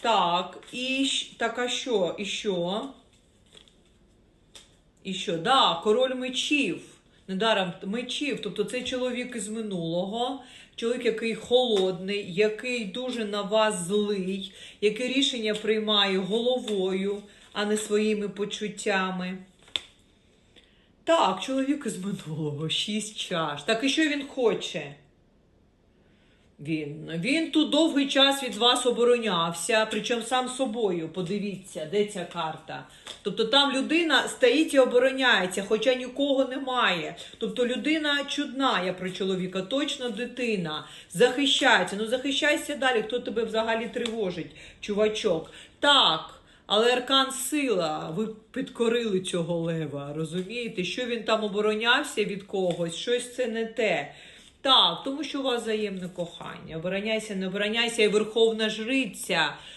Так, і так, а що? І що? І що? Да, король мечів. Недаром мечів. Тобто це чоловік із минулого, чоловік, який холодний, який дуже на вас злий, який рішення приймає головою, а не своїми почуттями. Так, чоловік із минулого, шість чаш. Так і що він хоче? Він, він тут довгий час від вас оборонявся, причому сам собою. Подивіться, де ця карта. Тобто там людина стоїть і обороняється, хоча нікого немає. Тобто людина чудна, я про чоловіка, точно дитина. Захищається. Ну захищайся далі, хто тебе взагалі тривожить, чувачок. Так. Але аркан сила, ви підкорили цього лева, розумієте? Що він там оборонявся від когось, щось це не те. Так, тому що у вас взаємне кохання. Обороняйся, не обороняйся, і верховна жриця.